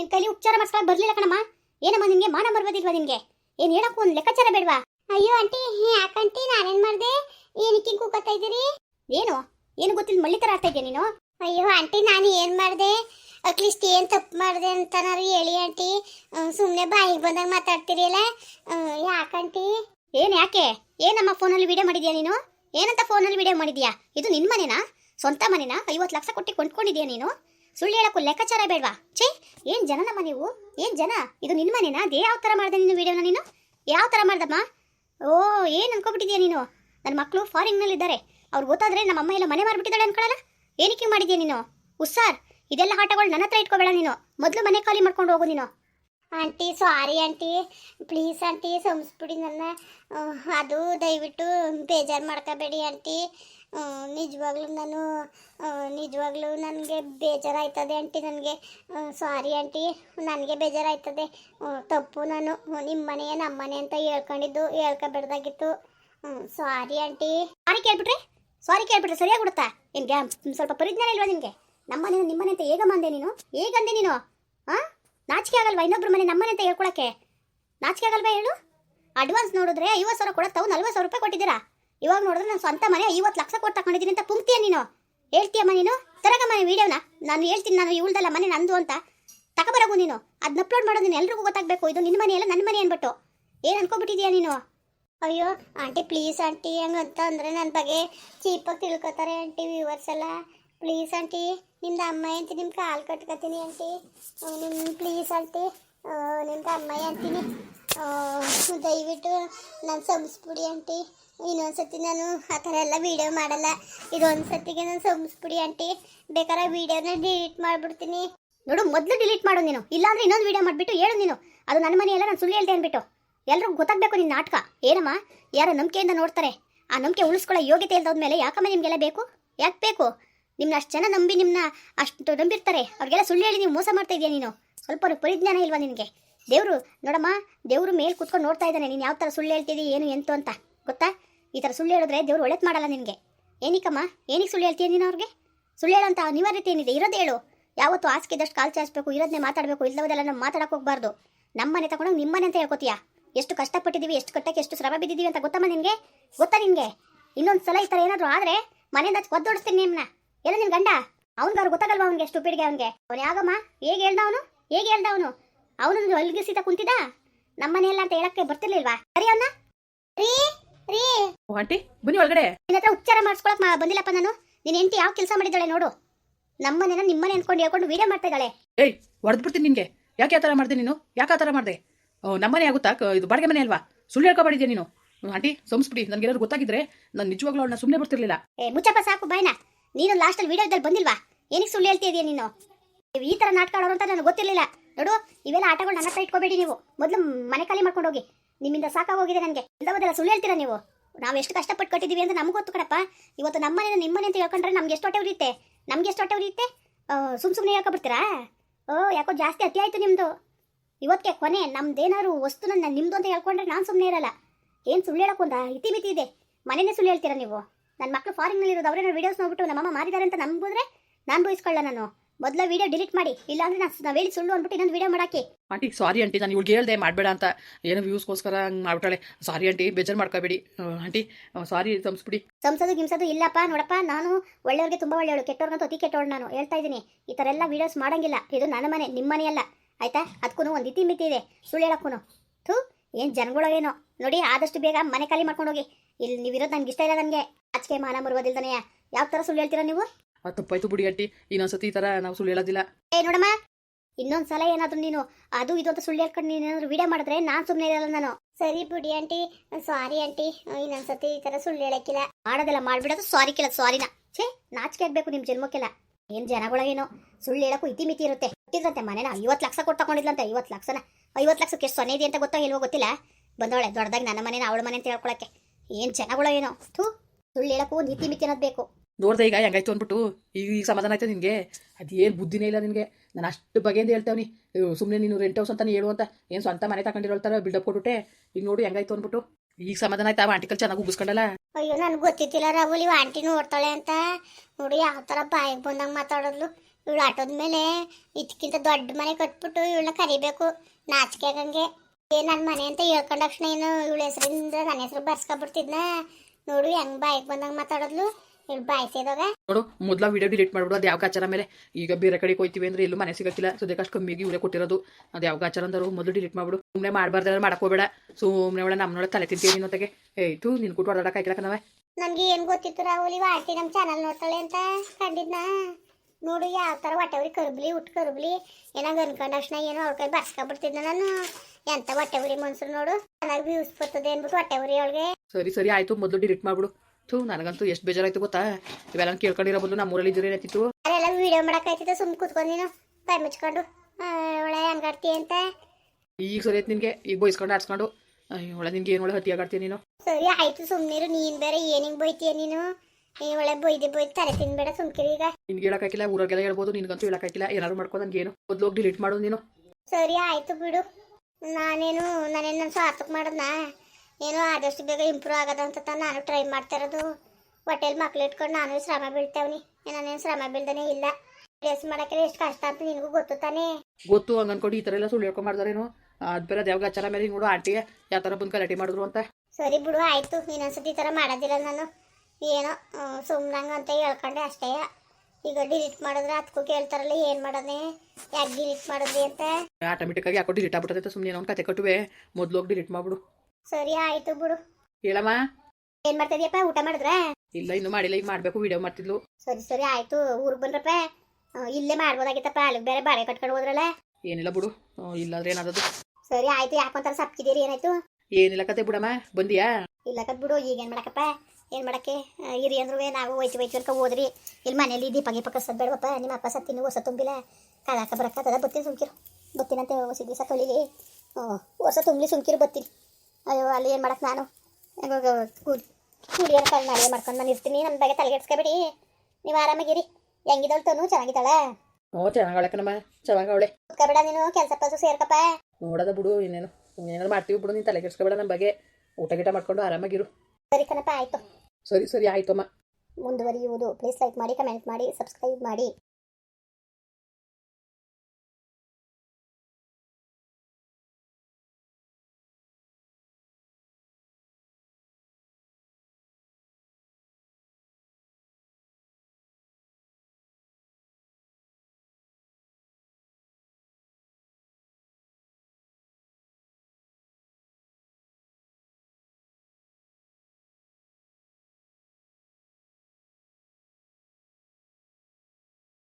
ನಿನ್ ಕೈಲಿ ಉಪಚಾರ ಮಾಡಿಸ್ಕೊಳಕ್ ಬರ್ಲಿಲ್ಲ ಕಣಮ್ಮ. ಏನಮ್ಮ ನಿನ್ಗೆ? ಮಾನ ಬರ್ಬೋದಿಲ್ವಾ ನಿನ್ಗೆ? ಏನ್ ಹೇಳಕ್ ಒಂದು ಲೆಕ್ಕಾಚಾರ ಬೇಡ್ವಾ? ಅಯ್ಯೋ ಆಂಟಿ ಯಾಕಂಟಿ ನಾನೇನ್ ಮಾಡ್ದೆ? ಏನಕ್ಕೆ ಕೂಕತ್ತಾ ಇದ್ದೀರಿ? ಏನು? ಏನು ಗೊತ್ತಿಲ್ಲ ಮಳ್ಳಿ ತರ ಆಡ್ತಾ ಇದೆಯಾ ನೀನು? ಅಯ್ಯೋ ಆಂಟಿ ನಾನು ಏನ್ ಮಾಡ್ದೆ? ಅಟ್ಲೀಸ್ಟ್ ಏನ್ ತಪ್ಪು ಮಾಡ್ದೆ ಅಂತನಾರು ಹೇಳಿ ಆಂಟಿ. ಸುಮ್ನೆ ಬಾಯಿಗೆ ಬಂದಾಗ ಮಾತಾಡ್ತೀರಿಯಲ್ಲ ಯಾಕಂಟಿ ಏನ್ ಯಾಕೆ? ಏನಮ್ಮ ಫೋನಲ್ಲಿ ವಿಡಿಯೋ ಮಾಡಿದ್ಯಾ ನೀನು? ಏನಂತ ಫೋನಲ್ಲಿ ವಿಡಿಯೋ ಮಾಡಿದ್ಯಾ? ಇದು ನಿನ್ ಮನೆನಾ? ಸ್ವಂತ ಮನೆನಾ? ಐವತ್ತು ಲಕ್ಷ ಕೊಟ್ಟು ಕೊಂಡ್ಕೊಂಡಿದ್ಯಾ ನೀನು? ಸುಳ್ಳು ಹೇಳಕ್ಕೂ ಲೆಕ್ಕಾಚಾರ ಬೇಡವಾ? ಛೇ, ಏನ್ ಜನನಮ್ಮ ನೀವು? ಏನ್ ಜನ? ಇದು ನಿನ್ನ ಮನೆನಾ? ಅದೇ ಯಾವ ತರ ಮಾಡ್ದೆ ನೀನು ವೀಡಿಯೋನ ನೀನು? ಯಾವ ತರ ಮಾಡ್ದಮ್ಮ? ಓ, ಏನ್ ಅನ್ಕೊಬಿಟ್ಟಿದ್ಯಾ ನೀನು? ನನ್ನ ಮಕ್ಕಳು ಫಾರಿನ್ನಲ್ಲಿದ್ದಾರೆ ಅವ್ರು ಗೊತ್ತಾದ್ರೆ ನಮ್ಮ ಅಮ್ಮ ಎಲ್ಲ ಮನೆ ಮಾರ್ಬಿಟ್ಟಿದ್ದಾಳೆ ಅನ್ಕೊಳ್ಳಲ್ಲ ಏನಕ್ಕೆ ಮಾಡಿದ್ಯಾ ನೀನು? ಉಸ್ಸಾರ್ ಇದೆಲ್ಲ ಆಟಗಳು ನನ್ನ ಹತ್ರ ಇಟ್ಕೋಬೇಡ ನೀನು. ಮೊದಲು ಮನೆ ಖಾಲಿ ಮಾಡ್ಕೊಂಡು ಹೋಗು ನೀನು. Aunty sorry aunty. Please aunty ಸಂಸ್ಬಿಡಿ ನನ್ನ. ಅದು ದಯವಿಟ್ಟು ಬೇಜಾರು ಮಾಡ್ಕೋಬೇಡಿ ಆಂಟಿ. ನಿಜವಾಗ್ಲೂ ನಾನು ನಿಜವಾಗ್ಲೂ ನನಗೆ ಬೇಜಾರಾಯ್ತದೆ ಆಂಟಿ ನನಗೆ. ಸಾರಿ ಆಂಟಿ, ನನಗೆ ಬೇಜಾರಾಯ್ತದೆ. ತಪ್ಪು ನಾನು, ನಿಮ್ಮ ಮನೆಯ ನಮ್ಮ ಮನೆ ಅಂತ ಹೇಳ್ಕೊಂಡಿದ್ದು, ಹೇಳ್ಕೊಬೇಡ್ದಾಗಿತ್ತು. Sorry aunty. ಸಾರಿ ಕೇಳ್ಬಿಟ್ರಿ? ಸಾರಿ ಕೇಳ್ಬಿಟ್ರೆ ಸರಿಯಾಗ್ಬಿಡುತ್ತಾ ನಿಮಗೆ ಸ್ವಲ್ಪ ಪರಿಜ್ಞಾನ ಇಲ್ವಾ ನಿನಗೆ ನಿಮ್ಮ ಮನೆ ಅಂತ ಹೇಗಮ್ಮ ಅಂದೆ ನೀನು? ಹೇಗಂದೆ ನೀನು? ಆ? ನಾಚಿಕೆ ಆಗಲ್ವಾ? ಇನ್ನೊಬ್ರ ಮನೆ ನಮ್ಮನೆ ಅಂತ ಹೇಳ್ಕೊಳಕ್ಕೆ. ನಾಚಿಕೆ ಆಗಲ್ವಾ ಹೇಳು? ಅಡ್ವಾನ್ಸ್ ನೋಡಿದ್ರೆ ಐವತ್ತು ಸಾವಿರ ಕೊಡತ್ತಾವು, ನಲ್ವತ್ತು ಸಾವಿರ ರೂಪಾಯಿ ಕೊಟ್ಟಿದ್ದೀರಾ? ಇವಾಗ ನೋಡಿದ್ರೆ ನಾನು ಸ್ವಂತ ಮನೆ ಐವತ್ತು ಲಕ್ಷ ಕೊಟ್ಟು ತಗೊಂಡಿದ್ದೀನಿ ಅಂತ ಪುಂಕ್ತಿಯ ನೀನು. ಹೇಳ್ತೀಯಮ್ಮ ನೀನು? ತರಗಮ್ಮ ವೀಡಿಯೋನ. ನಾನು ಹೇಳ್ತೀನಿ, ನಾನು ಇವಳ್ದಲ್ಲ ಮನೆ ನಂದು ಅಂತ. ತಗೊಬರಗು ನೀನು. ಅದನ್ನ ಅಪ್ಲೋಡ್ ಮಾಡೋದು ನೀನು ಎಲ್ರಿಗೂ ಗೊತ್ತಾಗಬೇಕು. ಇದು ನಿನ್ನ ಮನೆ ಅಲ್ಲ ನನ್ನ ಮನೆ ಅನ್ಬಿಟ್ಟು. ಏನು ಅನ್ಕೊಬಿಟ್ಟಿದ್ಯಾ ನೀನು? ಅಯ್ಯೋ ಆಂಟಿ ಪ್ಲೀಸ್ ಆಂಟಿ ಹಂಗಂತ ಅಂದರೆ ನನ್ನ ಬಗ್ಗೆ ಚೀಪಾಗಿ ತಿಳ್ಕೊತಾರೆ ಆಂಟಿ ವ್ಯೂವರ್ಸ್ ಎಲ್ಲ. ಪ್ಲೀಸ್ ಆಂಟಿ ನಿಮ್ದು ಅಮ್ಮ ಅಂತ ನಿಮ್ಮ ಕಾಲು ಕಟ್ಕೊತೀನಿ ಆಂಟಿ ನಿಮ್ಮ ಪ್ಲೀಸ್ ಆಂಟಿ ನಿಮ್ದು ಅಮ್ಮ ಅಂತೀನಿ ದಯವಿಟ್ಟು ನಾನು ಸಂಸ್ಬಿಡಿ ಆಂಟಿ ಇನ್ನೊಂದ್ಸತಿ ನಾನು ಆ ಥರ ಎಲ್ಲ ವೀಡಿಯೋ ಮಾಡಲ್ಲ. ಇದೊಂದು ಸತಿಗೆ ನಾನು ಸಂಸ್ಬಿಡಿ ಆಂಟಿ ಬೇಕಾದ್ರೆ ವೀಡಿಯೋನ ಡಿಲೀಟ್ ಮಾಡಿಬಿಡ್ತೀನಿ. ನೋಡು, ಮೊದಲು ಡಿಲೀಟ್ ಮಾಡು ನೀನು. ಇಲ್ಲಾಂದ್ರೆ ಇನ್ನೊಂದು ವೀಡಿಯೋ ಮಾಡಿಬಿಟ್ಟು ಹೇಳು ನೀನು. ಅದು ನನ್ನ ಮನೆಯಲ್ಲ ನಾನು ಸುಳ್ಳು ಹೇಳ್ದೆ ಅಂದ್ಬಿಟ್ಟು. ಎಲ್ರಿಗೂ ಗೊತ್ತಾಗಬೇಕು ನಿನ್ನ ನಾಟಕ. ಏನಮ್ಮ? ಯಾರೋ ನಂಬಿಕೆಯಿಂದ ನೋಡ್ತಾರೆ. ಆ ನಂಬಿಕೆ ಉಳಿಸ್ಕೊಳ್ಳೋ ಯೋಗ್ಯತೆ ಇಲ್ದೋದ್ಮೇಲೆ ಯಾಕಮ್ಮ ನಿಮಗೆಲ್ಲ ಬೇಕು? ಯಾಕೆ ಬೇಕು? ನಿಮ್ಮನ್ನ ಅಷ್ಟು ಜನ ನಂಬಿ ನಿಮ್ಮನ್ನ ಅಷ್ಟು ನಂಬಿರ್ತಾರೆ. ಅವ್ರಿಗೆಲ್ಲ ಸುಳ್ಳು ಹೇಳಿ ನೀವು ಮೋಸ ಮಾಡ್ತಾ ಇದೀಯ ನೀನು. ಸ್ವಲ್ಪ ಪರಿಜ್ಞಾನ ಇಲ್ವಾ ನಿನಗೆ? ದೇವರು, ನೋಡಮ್ಮ, ದೇವರು ಮೇಲೆ ಕುತ್ಕೊಂಡು ನೋಡ್ತಾ ಇದ್ದಾನೆ. ನೀನು ಯಾವ ಥರ ಸುಳ್ಳು ಹೇಳ್ತಿದ್ದೀ, ಏನು, ಎಂತು ಅಂತ. ಗೊತ್ತಾ? ಈ ಥರ ಸುಳ್ಳು ಹೇಳಿದ್ರೆ ದೇವರು ಒಳ್ಳೇದು ಮಾಡಲ್ಲ ನಿನಗೆ. ಏನಿಕಮ್ಮ ಏನಕ್ಕೆ ಸುಳ್ಳು ಹೇಳ್ತೀಯ ನೀನು ಅವ್ರಿಗೆ? ಸುಳ್ಳು ಹೇಳೋಂಥ ಅನಿವಾರ್ಯತೆ ಏನಿದೆ? ಇರೋದು ಹೇಳು. ಯಾವತ್ತು ಹಾಸಿಗೆ ಇದ್ದಷ್ಟು ಕಾಲು ಚಾಚಬೇಕು ಇರೋದನ್ನೇ ಮಾತಾಡಬೇಕು ಇಲ್ಲದೆಲ್ಲ ನಾವು ಮಾತಾಡಕ್ಕೆ ಹೋಗ್ಬಾರ್ದು. ನಮ್ಮನೆ ತಗೊಂಡೋಗಿ ನಿಮ್ಮನೆ ಅಂತ ಹೇಳ್ಕೊತೀಯಾ? ಎಷ್ಟು ಕಷ್ಟಪಟ್ಟಿದ್ದೀವಿ ಎಷ್ಟು ಕಟ್ಟಕ್ಕೆ ಎಷ್ಟು ಶ್ರಮ ಬಿದ್ದಿದ್ದೀವಿ ಅಂತ ಗೊತ್ತಮ್ಮ ನಿನಗೆ? ಗೊತ್ತಾ ನಿನಗೆ? ಇನ್ನೊಂದು ಸಲ ಈ ಥರ ಏನಾದರೂ ಆದರೆ ಮನೆಯಿಂದ ಒದ್ದೋಡಿಸ್ತೀನಿ ನಿಮ್ಮನ್ನ ಎಲ್ಲ ನಿನ್ ಗಂಡ? ಅವ್ರು ಗೊತ್ತಾಗಲ್ವಾ ಅವ್ನಿಗೆ ಎಷ್ಟು ಪಿಡಿಗೆ ಅವನಿಗೆ? ಅವನು ಯಾಗಮ್ಮ? ಹೇಗೆ ಹೇಳ್ದ ಅವನು? ಹೇಗೆ ಹೇಳ್ದ ಅವನು? ಅವನು ಅಲ್ಗಿಸಿತ ಕುಂತಿದ ನಮ್ಮನೆಯಲ್ಲ ಅಂತ ಹೇಳಕ್ಕೆ ಬರ್ತಿರ್ಲಿಲ್ವಾ? ಸರಿ ಅವನ ರೀ ರೀ. ಓ ಆಂಟಿ ಬನ್ನಿ ಒಳಗಡೆ. ನಿನ್ನ ಹತ್ರ ಉಚ್ಚಾರ ಮಾಡಿಸ್ಕೊಳಕ್ ಬಂದಿಲ್ಲಪ್ಪ ನಾನು. ನಿನ್ ಹೆಂಡತಿ ಯಾವ ಕೆಲಸ ಮಾಡಿದ್ದಾಳೆ ನೋಡು. ನಮ್ಮನೆನ ನಿಮ್ಮನೆ ಅನ್ಕೊಂಡು ಹೇಳ್ಕೊಂಡು ವಿಡಿಯೋ ಮಾಡ್ತಾ ಇದ್ದಾಳೆ. ಏಯ್ ಹೊಡೆದ್ಬಿಡ್ತೀನಿ ನಿನ್ಗೆ. ಯಾಕೆ ಆ ಥರ ಮಾಡಿದೆ ನೀನು? ಯಾಕೆ ಆ ಮಾಡ್ದೆ? ಮಾಡಿದೆ ನಮ್ಮನೆ ಆಗುತ್ತಾ? ಇದು ಬಾಡಿಗೆ ಮನೆ ಅಲ್ವಾ? ಸುಳ್ಳು ಹೇಳ್ಕೊಬಾಡಿದ್ಯಾ ನೀನು? ಆಂಟಿ ಸಂಸ್ಬಿಡಿ ನನಗೇನಾದ್ರು ಗೊತ್ತಾಗಿದ್ರೆ ನಾನು ನಿಜವಾಗ್ಲೂ ಅವಳನ್ನ ಸುಮ್ಮನೆ ಬರ್ತಿರ್ಲಿಲ್ಲ ಏ ಮುಚ್ಚಪ್ಪ ಸಾಕು ಬಾಯ್ನ. ನೀನು ಲಾಸ್ಟಲ್ಲಿ ವಿಡಿಯೋದಲ್ಲಿ ಬಂದಿಲ್ವಾ? ಏನಕ್ಕೆ ಸುಳ್ಳು ಹೇಳ್ತಿದೀಯ ನೀನು? ನೀವು ಈ ಥರ ನಾಟಕ ಆಡೋರು ಅಂತ ನನಗೆ ಗೊತ್ತಿರಲಿಲ್ಲ. ನೋಡು, ಇವೆಲ್ಲ ಆಟಗಳು ನನ್ನ ಹತ್ರ ಇಟ್ಕೋಬೇಡಿ ನೀವು. ಮೊದಲು ಮನೆ ಖಾಲಿ ಮಾಡ್ಕೊಂಡು ಹೋಗಿ. ನಿಮ್ಮಿಂದ ಸಾಕಾಗೋಗಿದೆ ನನಗೆ. ಇಲ್ಲದಲ್ಲ ಸುಳ್ಳು ಹೇಳ್ತೀರಾ ನೀವು? ನಾವು ಎಷ್ಟು ಕಷ್ಟಪಟ್ಟು ಕಟ್ಟಿದ್ದೀವಿ ಅಂತ ನಮ್ಗೆ ಗೊತ್ತು ಕಡಪ್ಪ ಇವತ್ತು ನಮ್ಮನೆ ನಿಮ್ಮನೆ ಅಂತ ಹೇಳ್ಕೊಂಡ್ರೆ ನಮ್ಗೆ ಎಷ್ಟು ಹೊಟ್ಟೆ ಉರಿಯುತ್ತೆ? ನಮ್ಗೆ ಎಷ್ಟು ಹೊಟ್ಟೆ ಉರಿಯುತ್ತೆ ಸುಮ್ ಸುಮ್ಮನೆ ಹೇಳ್ಕೊಬಿಡ್ತೀರಾ ಓ, ಯಾಕೋ ಜಾಸ್ತಿ ಅತಿ ಆಯಿತು ನಿಮ್ಮದು ಇವತ್ತಿಗೆ ಕೊನೆ, ನಮ್ದೇನಾದ್ರು ವಸ್ತುನ ನಿಮ್ಮದು ಅಂತ ಹೇಳ್ಕೊಂಡ್ರೆ ನಾನು ಸುಮ್ಮನೆ ಇರಲ್ಲ. ಏನು ಸುಳ್ಳು ಹೇಳೋಕ್ಕೊಂದ ಇತಿಮಿತಿ ಇದೆ. ಮನೆನೇ ಸುಳ್ಳು ಹೇಳ್ತೀರಾ ನೀವು? ನನ್ನ ಮಕ್ಕಳು ಫಾರಿನ್ನಲ್ಲಿ ಇರೋದು ಅವರೇನೋ ವೀಡಿಯೋಸ್ ನೋಡ್ಬಿಟ್ಟು ನಮ್ಮಮ್ಮ ಮಾರಿದ್ದಾರೆ ಅಂತ ನಂಬಿದ್ರೆ ನಾನು ಬಯಸ್ಕೊಳ್ಳ ನಾನು. ಮೊದಲ ವಿಡಿಯೋ ಡಿಲೀಟ್ ಮಾಡಿ ಇಲ್ಲಾಂದ್ರೆ ನಾನು ನಾವು ಹೇಳಿ ಸುಳ್ಳು ಅಂದ್ಬಿಟ್ಟು ಇನ್ನೊಂದು ವಿಡಿಯೋ ಮಾಡಾಕಿ ಆಂಟಿ ಸಾರಿ ಆಂಟಿ ನಾನು ಇವ್ಳಿಗೆ ಹೇಳ್ದೆ ಮಾಡಬೇಡ ಅಂತ. ಏನೋ ವ್ಯೂಸ್ಗೋಸ್ಕರ ಹಂಗೆ ಮಾಡ್ಬಿಟ್ಟಾಳೆ ಸಾರಿ ಆಂಟಿ ಬೇಜಾರು ಮಾಡ್ಕೋಬೇಡಿ. ಆಂಟಿ ಸಾರಿ ಸಂಸ್ಬಿಡಿ. ಸಂಸದು ಗಿಮ್ಸದು ಇಲ್ಲಪ್ಪ ನೋಡಪ್ಪ ನಾನು ಒಳ್ಳೆಯವ್ರಿಗೆ ತುಂಬ ಒಳ್ಳೆಯವಳು ಕೆಟ್ಟವ್ರಿಗಂತೂ ಅತಿ ಕೆಟ್ಟವಳು ನಾನು. ಹೇಳ್ತಾ ಇದ್ದೀನಿ ಈ ಥರ ಎಲ್ಲ ವೀಡಿಯೋಸ್ ಮಾಡಂಗಿಲ್ಲ. ಇದು ನನ್ನ ಮನೆ ನಿಮ್ಮ ಮನೆಯಲ್ಲ ಆಯ್ತಾ? ಅದಕ್ಕೂ ಒಂದು ಇತಿ ಮಿತಿ ಇದೆ. ಸುಳ್ಳು ಹೇಳಕ್ಕೂ ಥೂ ಏನು ಜನಗಳೇನೋ. ನೋಡಿ ಆದಷ್ಟು ಬೇಗ ಮನೆ ಖಾಲಿ ಮಾಡ್ಕೊಂಡು ಹೋಗಿ ಇಲ್ಲಿ ನೀವಿರೋದು ನನಗೆ ಇಷ್ಟ ಇಲ್ಲ ನನಗೆ. ಆಚೆ ಮಾನ ಬರುವುದಿಲ್ದನೆಯ ಯಾವ ತರ ಸುಳ್ಳು ಹೇಳ್ತೀರಾ ನೀವು? ತಪ್ಪಾಯ್ತು ಬಿಡಿ ಆಂಟಿ. ಇನ್ನೊಂದ್ಸತಿ ಈ ತರ ನಾವು ಸುಳ್ಳು ಹೇಳೋದಿಲ್ಲ. ಏ ನೋಡಮ್ಮ ಇನ್ನೊಂದ್ ಸಲ ಏನಾದ್ರು ನೀನು ಅದು ಇದು ಅಂತ ಸುಳ್ಳು ಹೇಳ್ಕೊಂಡು ನೀನೇನಾದ್ರು ವಿಡಿಯೋ ಮಾಡಿದ್ರೆ ನಾನು ಸುಮ್ಮನೆ ಇರಲ್ಲ ನಾನು. ಸರಿ ಬಿಡಿ ಆಂಟಿ. Sorry aunty. ಇನ್ನೊಂದ್ಸತಿ ಈ ತರ ಸುಳ್ಳು ಹೇಳಕ್ಕಿಲ್ಲ. ಮಾಡೋದೆಲ್ಲ ಮಾಡ್ಬಿಡೋದು ಸಾರಿ ಕೇಳೋದು ಸಾರಿನ ಛೇ ನಾಚಿಕೆ ಆಗ್ಬೇಕು ನಿಮ್ ಜನ್ಮಕ್ಕೆಲ್ಲ. ಏನ್ ಜನಗಳೇನೋ ಸುಳ್ಳು ಹೇಳಕ್ಕೂ ಇತಿಮಿತಿ ಇರುತ್ತೆ. ಕೊಟ್ಟಿದ್ರಂತೆ ಮನೆನ. ಐವತ್ತು ಲಕ್ಷ ಕೊಟ್ಟು ತಗೊಂಡಿದ್ಲಂತೆ ಐವತ್ತು ಲಕ್ಷನ. ಐವತ್ತು ಲಕ್ಷಕ್ಕೆ ಎಷ್ಟು ಸೊನ್ನೆ ಇದೆ ಅಂತ ಗೊತ್ತೋ ಇಲ್ವೋ ಗೊತ್ತಿಲ್ಲ. ಬಂದವಳೆ ದೊಡ್ಡದಾಗಿ ನನ್ನ ಮನೇನ ಅವಳ ಮನೆ ಅಂತ ಹೇಳ್ಕೊಳಕ್ಕೆ ಏನ್ ಜನಗಳೋ ಏನೋ ಥೂ. ಸುಳ್ಳು ಹೇಳಕ್ಕೂ ನೀತಿ ಮಿತಿ ಅನ್ನೋದು ಬೇಕು. ನೋಡ್ದೆ ಈಗ ಹೆಂಗಾಯ್ತು ಅಂದ್ಬಿಟ್ಟು ಈಗ ಈಗ ಸಮಾಧಾನ ಆಯ್ತು ನಿನಗೆ? ಅದೇನು ಬುದ್ಧಿನೇ ಇಲ್ಲ ನಿನಗೆ. ನಾನು ಅಷ್ಟು ಬಗೆಯಿಂದ ನೀವು ಸುಮ್ಮನೆ ನೀನು ರೆಂಟ್ ಹೌಸ್ ಅಂತಾನೆ ಹೇಳು ಅಂತ. ಏನು ಸ್ವಂತ ಮನೆ ತಗೊಂಡಿರೋ ಥರ ಬಿಲ್ಡಪ್ ಕೊಟ್ಬಿಟ್ಟೆ. ಈಗ ನೋಡಿ ಹೆಂಗಾಯ್ತು ಅಂದ್ಬಿಟ್ಟು. ಈಗ ಸಮಾಧಾನ ಆಯ್ತಾ? ಆಂಟಿಕಲ್ ಚೆನ್ನಾಗಿ ಉಗಿಸ್ಕೊಂಡಲ್ಲ? ಅಯ್ಯೋ ನನ್ಗೆ ಗೊತ್ತಿತ್ತಿಲ್ಲ ರಾಹುಲ್ ಇವ ಆಂಟಿ ನೋಡ್ತಾಳೆ ಅಂತ. ನೋಡಿ ಯಾವ ಥರ ಬಾಯಿಗೆ ಬಂದಂಗೆ ಮಾತಾಡೋದ್ಲು. ಇವಳು ಆಟೋದ ಮೇಲೆ ಇದಕ್ಕಿಂತ ದೊಡ್ಡ ಮನೆ ಕಟ್ಬಿಟ್ಟು ಇವಳನ್ನ ಕರಿಬೇಕು. ನಾಚಿಕೆ ಆಗಂಗೆ ಏ ನನ್ನ ಮನೆ ಅಂತ ಹೇಳ್ಕೊಂಡ ತಕ್ಷಣ ಏನು ಇವಳ ಹೆಸರಿಂದ ನನ್ನ ಹೆಸರು ಬರ್ಸ್ಕೊಬಿಡ್ತಿದ್ನ? ನೋಡು ಹೆಂಗ್ ಬಾಯಿಗೆ ಬಂದಂಗ ಮಾತಾಡೋದ್ಲು? ಇಲ್ಲಿ ಬಾಯಿಸಿದಾಗ? ನೋಡು ಮೊದ್ಲ ವಿಡಿಯೋ ಡಿಲೀಟ್ ಮಾಡ್ಬಿಡು ಅದು ಯಾವ ಗಾಚಾರ ಮೇಲೆ? ಈಗ ಬೇರೆ ಕಡೆ ಹೋಯ್ತೀವಿ ಅಂದ್ರೆ ಎಲ್ಲೂ ಮನೆ ಸಿಗಕ್ಕಿಲ್ಲ ಸದ್ಯ ಅಷ್ಟು ಕಮ್ಮಿಗೆ ಇವರೇ ಕೊಟ್ಟಿರೋದು. ಅದು ಯಾವ ಗಾಚಾರ ಅಂದರು ಮೊದಲು ಡಿಲೀಟ್ ಮಾಡ್ಬಿಡು. ಸುಮ್ಮನೆ ಮಾಡಬಾರ್ದಾದ್ರೆ ಮಾಡ್ಕೋಬೇಡ ಸುಮ್ನೆ ಸುಮ್ಮನೆ ಒಳ್ಳೆ ನಮ್ಮನೊಳಗೆ ತಲೆ ತಿಂತೀವಿ ನಿನ್ನೊತ್ತಗೆ ಏಯ್ತು ನಿನ್ ಕೊಟ್ಟು ಹೊಡೆದಾಡಕ್ಕೆ ಕಣವೆ ನನ್ಗೆ ಏನ್ ಗೊತ್ತಿತ್ತು ರಾಹುಲ್ ಇವ ನಮ್ ನಮ್ಮ ಚಾನಲ್ ನೋಡ್ತಾಳೆ ಅಂತ ಕಂಡಿದ್ನ? ನೋಡು ಯಾವ ತರ ಹೊಟ್ಟೆವ್ರಿ ಕರ್ಬ್ಲಿ ಉಟ್ ಕರುಬ್ಲಿ ಏನಾಗ ಅನ್ಕೊಂಡ ತಕ್ಷಣ ಏನೋ ಅವ್ರ ಕೈ ಬರ್ಸ್ಕೊಬಿಡ್ತಿದ್ನ ನಾನು. ಎಂತ ಹೊಟ್ಟೆವ್ರಿ ಮನ್ಸರು ನೋಡು. ಚೆನ್ನಾಗಿ ವ್ಯೂಸ್ ಬರ್ತದೆ ಅಂದ್ಬಿಟ್ಟು ಉರಿ ಅವಳಿಗೆ. ಸರಿ ಸರಿ ಆಯ್ತು ಮೊದಲು ಡಿಲೀಟ್ ಮಾಡ್ಬಿಡು. ಥೂ ನನಗಂತೂ ಎಷ್ಟು ಬೇಜಾರಾಯ್ತು ಗೊತ್ತಾ? ಇವೆಲ್ಲ ಕೇಳ್ಕೊಂಡಿರೋ ಬದಲು ನಮ್ಮೂರಲ್ಲಿ ಇದ್ರೆ ಏನಾಯ್ತಿತ್ತು ಅದೆಲ್ಲ ವಿಡಿಯೋ ಮಾಡಕ್ಕಾಯ್ತಿದ್ದೆ ಸುಮ್ ಕೂತ್ಕೊಂಡು ನೀನು. ಕೈ ಮುಚ್ಕೊಂಡು. ಒಳ್ಳೆ ಹಂಗಾಡ್ತಿ ಅಂತ. ಈಗ ಸರಿ ಆಯ್ತು ನಿನಗೆ. ಈಗ ಬೈಸ್ಕೊಂಡು ಆಡ್ಸ್ಕೊಂಡು. ಒಳ್ಳೆ ನಿನ್ಗೆ ಏನು ಒಳ್ಳೆ ಹತ್ತಿ ಆಗಾಡ್ತೀಯ ನೀನು? ಸರಿ ಆಯ್ತು ಸುಮ್ಮನಿರು ನೀನ್ ಬೇರೆ ಏನಿಂಗ್ ಬೈತೀಯ ನೀನು? ಈ ಒಳ್ಳೆ ಬೈದಿ ಬೈದು ತಲೆ ತಿನ್ಬೇಡ ಸುಮ್ಕಿರಿ ಈಗ. ನಿನ್ಗೆ ಹೇಳಕ್ಕಾಗಿಲ್ಲ ಊರಾಗೆಲ್ಲ ಹೇಳ್ಬೋದು ನಿನ್ಗಂತೂ ಹೇಳಕ್ಕಾಗಿಲ್ಲ ಏನಾದ್ರು ಮಾಡ್ಕೊ ನನಗೆ ಏನು ಮೊದಲು ಹೋಗಿ ಡಿಲೀಟ್ ಮಾಡು ನೀನು. ಸರಿ ಆಯ್ತು ಬಿಡು. ನಾನೇನು ನಾನೇನು ನನ್ನ ಸ್ವಾರ್ಥಕ್ಕೆ ಮಾಡೋದ್ನ? ಏನೋ ಆದಷ್ಟು ಬೇಗ ಇಂಪ್ರೂವ್ ಆಗದ ಅಂತ ನಾನು ಟ್ರೈ ಮಾಡ್ತಾ ಇರೋದು. ಹೊಟ್ಟೆಲಿ ಮಕ್ಳು ಇಟ್ಕೊಂಡು ನಾನು ಶ್ರಮ ಬೀಳ್ತೇವನಿ. ನಾನೇನು ಶ್ರಮ ಬೀಳ್ದಾನೆ ಇಲ್ಲ. ಡ್ರೆಸ್ ಮಾಡಕ್ಕೆ ಎಷ್ಟು ಕಷ್ಟ ಅಂತ ನಿನಗೂ ಗೊತ್ತು ತಾನೇ? ಗೊತ್ತು ಹಂಗೆ ಅನ್ಕೊಂಡು ಈ ಥರ ಎಲ್ಲ ಸುಳ್ಳು ಹೇಳ್ಕೊಂಡ್ ಮಾಡ್ದಾರೇನು ಅದ್ಬೇರೆ ದೇವ್ಗ ಗಾಚಾರ ಮೇಲೆ ನೋಡು ಆಂಟಿಗೆ ಯಾವ ಥರ ಬಂದು ಗಲಾಟೆ ಮಾಡಿದ್ರು ಅಂತ. ಸರಿ ಬಿಡು ಆಯಿತು. ಇನ್ನೊಂದ್ಸತಿ ಈ ಥರ ಮಾಡೋದಿಲ್ಲ ನಾನು. ಏನೋ ಸುಮ್ಮನಂಗೆ ಅಂತ ಹೇಳ್ಕೊಂಡೆ ಅಷ್ಟೇ. ಈಗ ಡಿಲೀಟ್ ಮಾಡಿದ್ರೆ ಅದಕ್ಕೂ ಕೇಳ್ತಾರಲ್ಲ ಏನು ಮಾಡೋದೇ ಯಾಕೆ ಡಿಲೀಟ್ ಮಾಡಿದ್ರಿ ಅಂತ? ಆಟೋಮೆಟಿಕ್ಕಾಗಿ ಯಾಕೋ ಡಿಲೀಟ್ ಆಗ್ಬಿಟ್ಟೈತೆ ಸುಮ್ಮನೆ ಒಂದು ಕತೆ ಕಟ್ಟುವೆ. ಮೊದ್ಲು ಹೋಗಿ ಡಿಲೀಟ್ ಮಾಡ್ಬಿಡು. ಸರಿ ಆಯ್ತು ಬಿಡು. ಹೇಳಮ್ಮ. ಏನು ಮಾಡ್ತಾ ಊಟ ಮಾಡಿದ್ರೆ? ಇಲ್ಲ ಇನ್ನು ಮಾಡಿಲ್ಲ ಈಗ ಮಾಡ್ಬೇಕು ವಿಡಿಯೋ ಮಾಡ್ತಿದ್ಲು. ಸರಿ ಸರಿ ಆಯ್ತು. ಊರಿಗೆ ಬಂದ್ರಪ್ಪ? ಇಲ್ಲೇ ಮಾಡ್ಬೋದಾಗಿತ್ತಪ್ಪ ಅಲ್ಲಿ ಬೇರೆ ಬಾಳೆ ಕಟ್ಕೊಂಡು ಹೋದ್ರಲ್ಲ? ಏನಿಲ್ಲ ಬಿಡು. ಇಲ್ಲಾಂದ್ರೆ ಏನಾದದು ಸರಿ ಆಯ್ತು ಯಾಕೊಂತಾರ ಸಪ್ಕಿದ್ದೀರಿ ಏನಾಯ್ತು? ಏನಿಲ್ಲ ಕತೆ ಬಿಡಮ್ಮ. ಬಂದಿಯಾ? ಇಲ್ಲ ಕತ್ ಬಿಡು ಏನ್ ಮಾಡಕ್ಕಪ್ಪ ಏನು ಮಾಡಕ್ಕೆ? ಇರಿ ಅಂದ್ರು ನಾವು ಹೋಯ್ತು ಹೋಯ್ತು ಅನ್ಕ ಹೋದ್ರಿ. ಇಲ್ಲಿ ಮನೇಲಿ ದೀಪ ಗೀಪ ಕಸದ್ ಬೇಡವಪ್ಪ. ನಿಮ್ಮ ಅಪ್ಪ ಸತ್ತಿನ ಹೊಸ ತುಂಬಿಲ್ಲ. ಕಳಾಕ ಅದ ಬತ್ತೀನಿ ಸುಮ್ಕಿರು. ಬತ್ತೀನಂತೆ ಹೊಸ ದಿವಸ ಹೊಸ ತುಂಬಲಿ ಸುಮ್ಕಿರು ಬತ್ತೀನಿ ಅಯ್ಯೋ ಅಲ್ಲಿ ಏನು ಮಾಡಕ್ಕೆ ನಾನು? ಕೂಲಿಯರ್ ಕಾಲ್ ನಾಳೆ ಮಾಡ್ಕೊಂಡು ನಾನು ಇರ್ತೀನಿ. ನನ್ನ ಬಗ್ಗೆ ತಲೆಗೆಡ್ಸ್ಕೊಬೇಡಿ ನೀವು ಆರಾಮಾಗಿರಿ. ಹೆಂಗಿದಳ ತನು? ಚೆನ್ನಾಗಿದ್ದಾಳೆ? ಓ ಚೆನ್ನಾಗವಳೆ ಕಣಮ್ಮ. ಚೆನ್ನಾಗವಳೆ ಕುತ್ಕೊಬೇಡ ನೀನು ಕೆಲಸ ಪಲ್ಸ ಸೇರ್ಕಪ್ಪ. ನೋಡದ ಬಿಡು ಇನ್ನೇನು. ಏನಾದ್ರು ಮಾಡ್ತೀವಿ ಬಿಡು ನೀನು ತಲೆ ಕೆಡ್ಸ್ಕೊಬೇಡ ನಮ್ಮ ಬಗ್ಗೆ. ಊಟ ಗೀಟ ಮಾಡ್ಕೊಂಡು ಆರಾಮಾಗಿರು. ಸರಿ ಕಣಪ್ಪ ಆಯಿತು. ಸರಿ ಸರಿ ಆಯ್ತಮ್ಮ ಮುಂದುವರಿಯುವುದು. ಪ್ಲೀಸ್ ಲೈಕ್ ಮಾಡಿ ಕಮೆಂಟ್ ಮಾಡಿ ಸಬ್ಸ್ಕ್ರೈಬ್ ಮಾಡಿ.